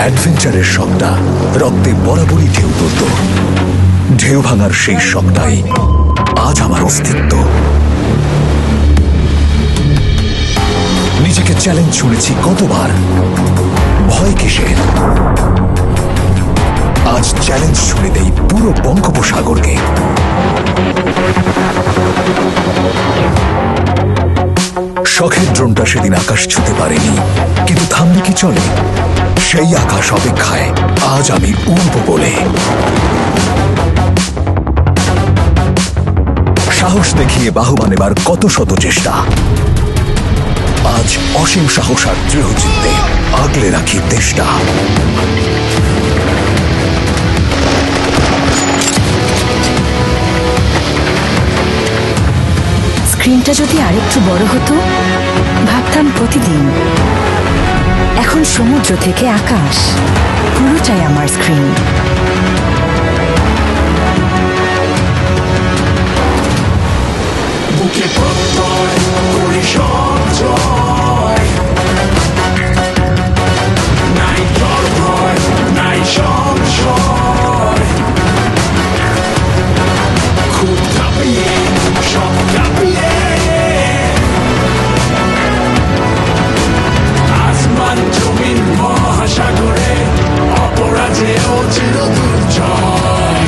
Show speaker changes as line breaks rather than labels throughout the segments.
অ্যাডভেঞ্চারের শখটা রক্তে বরাবরই ঢেউ তুলত। ঢেউ ভাঙার সেই শখটাই আজ আমার অস্তিত্ব। নিজেকে চ্যালেঞ্জ ছুঁড়েছি কতবার। ভয় কিসের আজ চ্যালেঞ্জ ছুঁড়ে দেই পুরো বঙ্গোপসাগরকে। শখের ড্রোনটা সেদিন আকাশ ছুতে পারেনি, কিন্তু থামলে কি চলে? সেই আকাশ অপেক্ষায় আজ আমি উড়ব বলে। সাহস দেখিয়ে বাহবা নেবার কত শত চেষ্টা। আজ অসীম সাহস আর দৃঢ় চিত্তে আগলে রাখি দেশটা।
স্ক্রিনটা যদি আরেকটু বড় হতো, ভাবতাম প্রতিদিন। এখন সমুদ্র থেকে আকাশ পুরোটাই আমার স্ক্রিন
চির দুর্জয়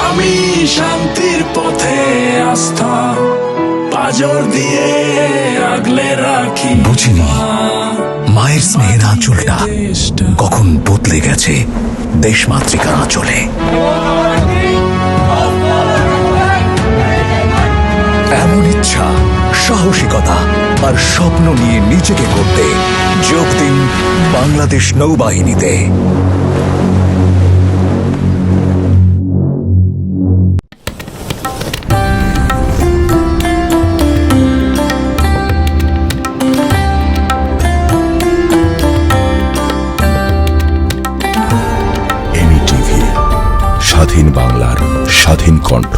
আমি শান্তির পথে আস্থা দিয়ে
মায়ের আঁচলটা কখন বদলে গেছে দেশমাতৃকার ইচ্ছা সাহসিকতা আর স্বপ্ন নিয়ে নিজেকে করতে যোগ দিন বাংলাদেশ নৌবাহিনীতে।
স্বাধীন বাংলার স্বাধীন কণ্ঠ।